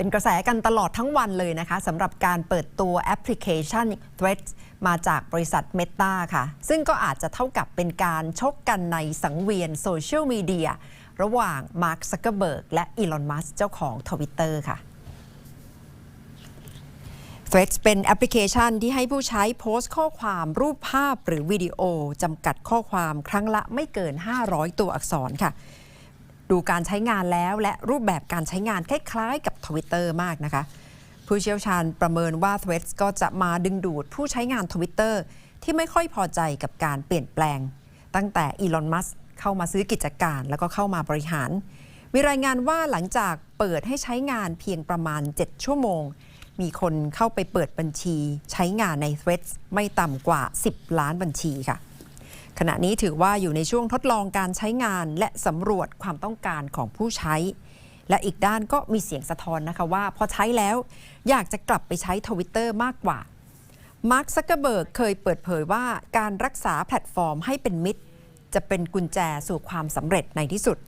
เป็นกระแสกันตลอดทั้งวันเลยนะคะสำหรับการเปิดตัวแอปพลิเคชัน Threads มาจากบริษัท Meta ค่ะ ซึ่งก็อาจจะเท่ากับเป็นการชกกันในสังเวียนโซเชียลมีเดียระหว่างมาร์คซักเกอร์เบิร์กและอีลอนมัสเจ้าของ Twitter ค่ะ Threads เป็นแอปพลิเคชันที่ให้ผู้ใช้โพสต์ข้อความรูปภาพหรือวิดีโอจำกัดข้อความครั้งละไม่เกิน 500 ตัวอักษรค่ะ ดูการใช้งานแล้วและรูปแบบการใช้งานคล้ายๆกับ Twitter มากนะคะ ผู้เชี่ยวชาญประเมินว่า Threads ก็จะมาดึงดูดผู้ใช้งาน Twitter ที่ไม่ค่อยพอใจกับการเปลี่ยนแปลง ตั้งแต่อีลอนมัสเข้ามาซื้อกิจการแล้วก็เข้ามาบริหาร มีรายงานว่าหลังจากเปิดให้ใช้งานเพียงประมาณ 7 ชั่วโมง มีคนเข้าไปเปิดบัญชี ใช้งานใน Threads ไม่ต่ำกว่า 10 ล้านบัญชีค่ะ ขณะนี้ถือว่าอยู่ในช่วงทดลองการใช้งานและสำรวจความต้องการของผู้ใช้ และอีกด้านก็มีเสียงสะท้อนนะคะว่า พอใช้แล้วอยากจะกลับไปใช้ทวิตเตอร์มากกว่ามาร์คซักเกอร์เบิร์กเคยเปิดเผยว่าการรักษาแพลตฟอร์มให้เป็นมิตร จะเป็นกุญแจสู่ความสำเร็จในที่สุด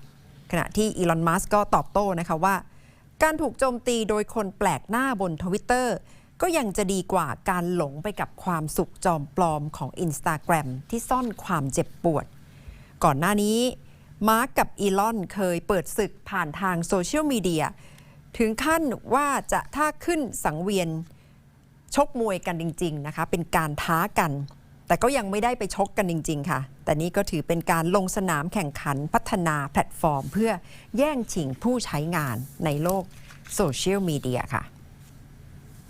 ขณะที่อีลอนมัสก็ตอบโต้นะคะว่า การถูกโจมตีโดยคนแปลกหน้าบนทวิตเตอร์ ก็ยังจะดีกว่าการหลงไปกับความสุขจอมปลอมของ Instagram ที่ซ่อนความเจ็บปวด ก่อนหน้านี้ มาร์กกับอีลอนเคยเปิดศึกผ่านทางโซเชียลมีเดียถึงขั้นว่าจะถ้าขึ้นสังเวียนชกมวยกันจริง ๆ นะคะ เป็นการท้ากัน แต่ก็ยังไม่ได้ไปชกกันจริง ๆ ค่ะ แต่นี่ก็ถือเป็นการลงสนามแข่งขันพัฒนาแพลตฟอร์ม เพื่อแย่งชิงผู้ใช้งานในโลกโซเชียลมีเดียค่ะ